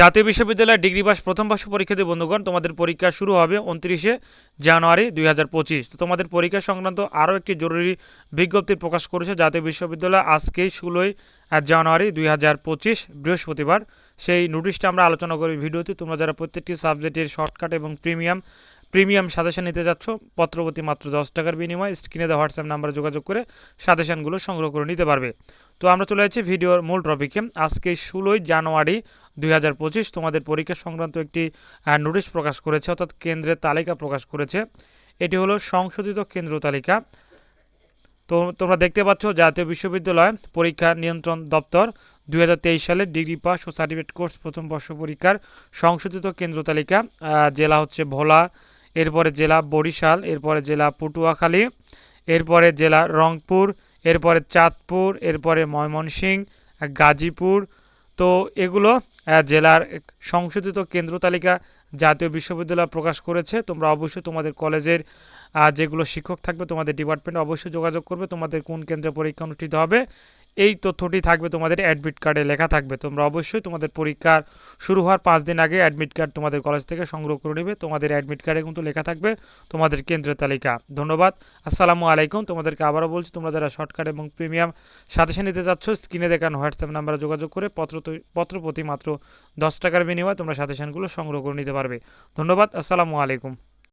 জাতীয় বিশ্ববিদ্যালয়ের degree pass প্রথম বর্ষ পরীক্ষার্থী বন্ধুগণ, তোমাদের পরীক্ষা শুরু হবে উনত্রিশে জানুয়ারি দুই হাজার পঁচিশ। তো তোমাদের পরীক্ষা সংক্রান্ত আরও একটি জরুরি বিজ্ঞপ্তি প্রকাশ করেছে জাতীয় বিশ্ববিদ্যালয় আজকেই ষোলোই জানুয়ারি দুই হাজার পঁচিশ, বৃহস্পতিবার। সেই নোটিশটা আমরা আলোচনা করি ভিডিওতে। তোমরা যারা প্রত্যেকটি সাবজেক্টের শর্টকাট এবং প্রিমিয়াম প্রিমিয়াম সাজেশন নিতে যাচ্ছ, পত্রপতি মাত্র দশ টাকার বিনিময়ে স্ক্রিনে দেওয়া হোয়াটসঅ্যাপ নাম্বারে যোগাযোগ করে সাজেশনগুলো সংগ্রহ করে নিতে পারবে। তো আমরা চলে যাচ্ছি ভিডিওর মূল টপিকে আজকে ষোলোই জানুয়ারি দুই হাজার পঁচিশ তোমাদের পরীক্ষা সংক্রান্ত একটি নোটিশ প্রকাশ করেছে, অর্থাৎ কেন্দ্রের তালিকা প্রকাশ করেছে। এটি হলো সংশোধিত কেন্দ্র তালিকা। তো তোমরা দেখতে পাচ্ছ জাতীয় বিশ্ববিদ্যালয় পরীক্ষা নিয়ন্ত্রণ দপ্তর দুই হাজার তেইশ সালে ডিগ্রি পাস ও সার্টিফিকেট কোর্স প্রথম বর্ষ পরীক্ষার সংশোধিত কেন্দ্র তালিকা। জেলা হচ্ছে ভোলা, এরপরে জেলা বরিশাল, এরপরে জেলা পটুয়াখালী, এরপরে জেলা রংপুর এরপরে চাঁদপুর, এরপরে ময়মনসিংহ, গাজীপুর। তো এগুলো জেলার সংশোধিত কেন্দ্র তালিকা জাতীয় বিশ্ববিদ্যালয় প্রকাশ করেছে। তোমরা অবশ্যই তোমাদের কলেজের যেগুলো শিক্ষক থাকবে তোমাদের ডিপার্টমেন্ট অবশ্যই যোগাযোগ করবে। তোমাদের কোন কেন্দ্রে পরীক্ষা অনুষ্ঠিত হবে এই তথ্যটি থাকবে তোমাদের অ্যাডমিট কার্ডে লেখা থাকবে। তোমরা অবশ্যই তোমাদের পরীক্ষার শুরু হওয়ার পাঁচ দিন আগে অ্যাডমিট কার্ড তোমাদের কলেজ থেকে সংগ্রহ করে নেবে। তোমাদের অ্যাডমিট কার্ডে কিন্তু লেখা থাকবে তোমাদের কেন্দ্রের তালিকা। ধন্যবাদ। আসসালামু আলাইকুম। তোমাদেরকে আবারও বলছি, তোমরা যারা শর্টকাট এবং প্রিমিয়াম সাথে নিতে চাচ্ছ স্ক্রিনে দেখানো হোয়াটসঅ্যাপ নাম্বারে যোগাযোগ করে পত্র পত্র প্রতি মাত্র দশ টাকার বিনিময়ে তোমরা সাজেশনগুলো সংগ্রহ করে নিতে পারবে। ধন্যবাদ। আসসালামু আলাইকুম।